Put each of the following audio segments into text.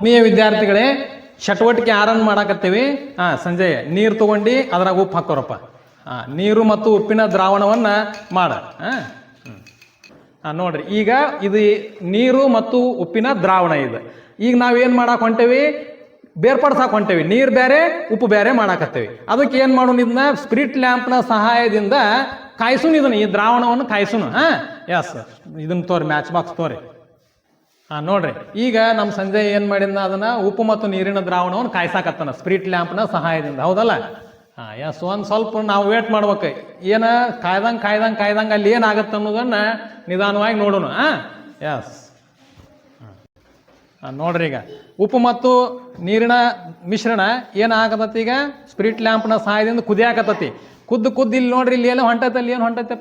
ಆತ್ಮೀಯ ವಿದ್ಯಾರ್ಥಿಗಳೇ, ಚಟುವಟಿಕೆ ಆರನ್ ಮಾಡಾಕತ್ತೀವಿ. ಹಾ ಸಂಜಯ್ ನೀರು ತಗೊಂಡು, ಅದ್ರಾಗ ಉಪ್ಪು ಹಾಕೋರಪ್ಪ. ಹಾ ನೀರು ಮತ್ತು ಉಪ್ಪಿನ ದ್ರಾವಣವನ್ನ ಮಾಡ. ಹಾ ನೋಡ್ರಿ, ಈಗ ಇದು ನೀರು ಮತ್ತು ಉಪ್ಪಿನ ದ್ರಾವಣ ಇದು. ಈಗ ನಾವೇನ್ ಮಾಡಾಕ್ ಹೊಂಟೇವಿ? ಬೇರ್ಪಡ್ಸಾಕ್ ಹೊಂಟೇವಿ. ನೀರು ಬೇರೆ ಉಪ್ಪು ಬೇರೆ ಮಾಡಾಕತ್ತೇವಿ. ಅದಕ್ಕೆ ಏನು ಮಾಡೋಣ ಇದನ್ನ? ಸ್ಪಿರಿಟ್ ಲ್ಯಾಂಪ್ನ ಸಹಾಯದಿಂದ ಕಾಯಿಸುನು ಇದನ್ನ, ಈ ದ್ರಾವಣವನ್ನು ಕಾಯಿಸುನು. ಹಾ ಎಸ್ ಇದನ್ನ ತೋರಿ ಮ್ಯಾಚ್ ಬಾಕ್ಸ್ ತೋರಿ. ಹಾ, ನೋಡ್ರಿ. ಈಗ ನಮ್ಮ ಸಂಜಯ್ ಏನು ಮಾಡಿದ್ನ? ಅದನ್ನ ಉಪ್ಪು ಮತ್ತು ನೀರಿನ ದ್ರಾವಣವನ್ನು ಕಾಯ್ಸಾಕತ್ತಾನ. ಸ್ಪ್ರಿಟ್ ಲ್ಯಾಂಪ್ನ ಸಹಾಯದಿಂದ. ಹೌದಲ್ಲ? ಹಾಂ ಎಸ್ ಒಂದು ಸ್ವಲ್ಪ ನಾವು ವೇಟ್ ಮಾಡ್ಬೇಕು. ಏನ? ಕಾಯ್ದಂಗೆ ಕಾಯ್ದಂಗೆ ಕಾಯ್ದಂಗೆ ಅಲ್ಲಿ ಏನಾಗತ್ತೆ ಅನ್ನೋದನ್ನ ನಿಧಾನವಾಗಿ ನೋಡೋಣ. ಹಾಂ? ಎಸ್ ನೋಡ್ರಿ ಈಗ. ಉಪ್ಪು ಮತ್ತು ನೀರಿನ ಮಿಶ್ರಣ ಏನಾಗತತಿ ಈಗ? ಸ್ಪ್ರಿಟ್ ಲ್ಯಾಂಪ್ನ ಸಹಾಯದಿಂದ ಕುದಿಯಾಕತ್ತತಿ ಕುದ್ದು ಕುದ್ದು ಇಲ್ಲಿ ನೋಡ್ರಿ, ಇಲ್ಲಿ ಏನೋ ಹೊಂಟೈತೆ ಅಲ್ಲಿ ಏನು ಹೊಂಟೈತೆ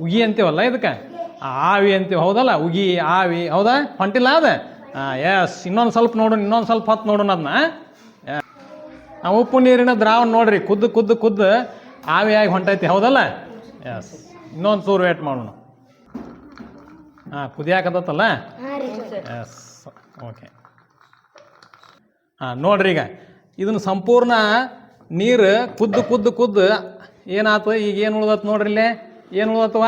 ಉಗಿ ಅಂತೀವಲ್ಲ ಇದಕ್ಕೆ? ಆವಿ ಅಂತೀವಿ ಹೌದಲ್ಲ? ಉಗಿ ಆವಿ ಹೌದಾ? ಹೊಂಟಿಲ್ಲ ಅದ? ಎಸ್ ಇನ್ನೊಂದು ಸ್ವಲ್ಪ ನೋಡೋಣ ಇನ್ನೊಂದು ಸ್ವಲ್ಪ ಹೊತ್ತು ನೋಡೋಣ ಅದನ್ನ ನಾವು ಉಪ್ಪು ನೀರಿನ ದ್ರಾವಣ ನೋಡ್ರಿ ಕುದ್ದು ಕುದ್ದು ಕುದ್ದು ಆವಿಯಾಗಿ ಹೊಂಟೈತಿ ಹೌದಲ್ಲ? ಎಸ್ ಇನ್ನೊಂದು ಚೂರು ವೇಟ್ ಮಾಡೋಣ. ಹಾಂ ಕುದಿಯಾಕತ್ತಲ್ಲ ಎಸ್ ಓಕೆ ಹಾಂ ನೋಡ್ರಿ ಈಗ ಇದನ್ನು ಸಂಪೂರ್ಣ ನೀರು ಕುದ್ದು ಕುದ್ದು ಕುದ್ದು ಏನಾತು ಈಗ ಏನು ಉಳ್ದತ್ ನೋಡ್ರಿ ಇಲ್ಲೇ? ಏನು ಉಳ್ದತ್ವ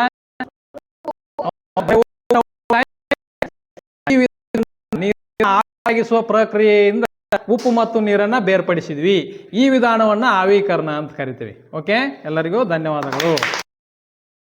ಆಗಿಸುವ ಪ್ರಕ್ರಿಯೆಯಿಂದ ಉಪ್ಪು ಮತ್ತು ನೀರನ್ನ ಬೇರ್ಪಡಿಸಿದ್ವಿ. ಈ ವಿಧಾನವನ್ನ ಆವೀಕರಣ ಅಂತ ಕರಿತೀವಿ. ಓಕೆ ಎಲ್ಲರಿಗೂ ಧನ್ಯವಾದಗಳು.